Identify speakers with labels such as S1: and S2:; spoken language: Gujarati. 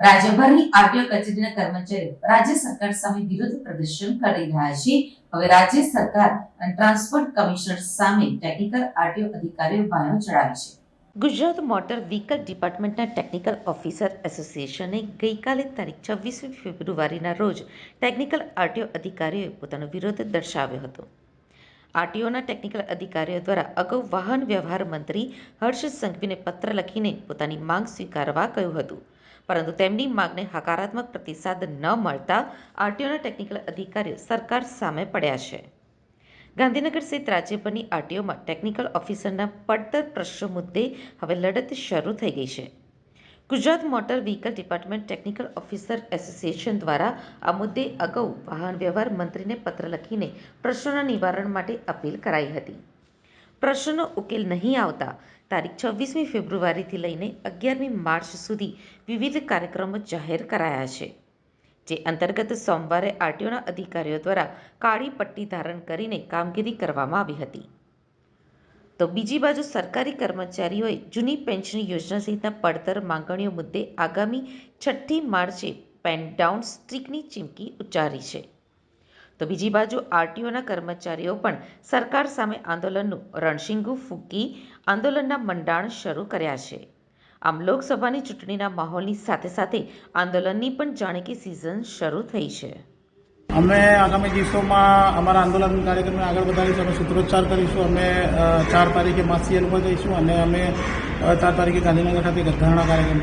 S1: રાજ્યભરની આરટીઓ કચેરીના કર્મચારીઓ, રાજ્ય સરકાર સામે વિરોધ પ્રદર્શન કરી રહ્યા છે. હવે રાજ્ય સરકાર અને ટ્રાન્સપોર્ટ કમિશનર સામે ટેકનિકલ આરટીઓ અધિકારીઓ બાયો ચડાવી છે. ગુજરાત મોટર વ્હીકલ ડિપાર્ટમેન્ટના ટેકનિકલ ઓફિસર એસોસિએશને ગઈકાલે તારીખ છવ્વીસમી ફેબ્રુઆરીના રોજ ટેકનિકલ આરટીઓ અધિકારીઓએ પોતાનો વિરોધ દર્શાવ્યો હતો. આરટીઓના ટેકનિકલ અધિકારીઓ દ્વારા અગાઉ વાહન વ્યવહાર મંત્રી હર્ષ સંઘવીને પત્ર લખીને પોતાની માંગ સ્વીકારવા કહ્યું હતું. પરંતુ તેમની માંગને હકારાત્મક પ્રતિસાદ ન મળતા આરટીઓના ટેકનિકલ અધિકારીઓ સરકાર સામે પડ્યા છે. ગાંધીનગર સહિત રાજ્યભરની આરટીઓમાં ટેકનિકલ ઓફિસરના પડતર પ્રશ્નો મુદ્દે હવે લડત શરૂ થઈ ગઈ છે. Gujarat motor vehicle department technical officer association દ્વારા આ મુદ્દે અગાઉ વાહન વ્યવહાર મંત્રીને પત્ર લખીને પ્રશ્નોના નિવારણ માટે અપીલ કરાઈ હતી. પ્રશ્નનો ઉકેલ નહીં આવતા. તારીખ છવ્વીસમી ફેબ્રુઆરીથી લઈને અગિયારમી માર્ચ સુધી વિવિધ કાર્યક્રમો જાહેર કરાયા છે, જે અંતર્ગત સોમવારે આરટીઓના અધિકારીઓ દ્વારા કાળી પટ્ટી ધારણ કરીને કામગીરી કરવામાં આવી હતી. તો બીજી બાજુ સરકારી કર્મચારીઓએ જૂની પેન્શન યોજના સહિતના પડતર માંગણીઓ મુદ્દે આગામી છઠ્ઠી માર્ચે પેન ડાઉન સ્ટ્રીકની ચીમકી ઉચ્ચારી છે. તો બીજી બાજુ આરટીઓના કર્મચારીઓ પણ સરકાર સામે આંદોલનનું રણશીંગુ ફૂંકી આંદોલનના મંડાણ શરૂ કર્યા છે. આમ લોકસભાની ચૂંટણીના માહોલની સાથે સાથે આંદોલનની પણ જાણે કે સિઝન શરૂ થઈ છે.
S2: અમે આગામી દિવસોમાં અમારા આંદોલન કાર્યક્રમને આગળ વધારીશું, અમે સૂત્રોચ્ચાર કરીશું, અમે ચાર તારીખે માસીએલ ઉપર જઈશું અને અમે ચાર તારીખે ગાંધીનગર ખાતે ગદ્દારણા કાર્યક્રમ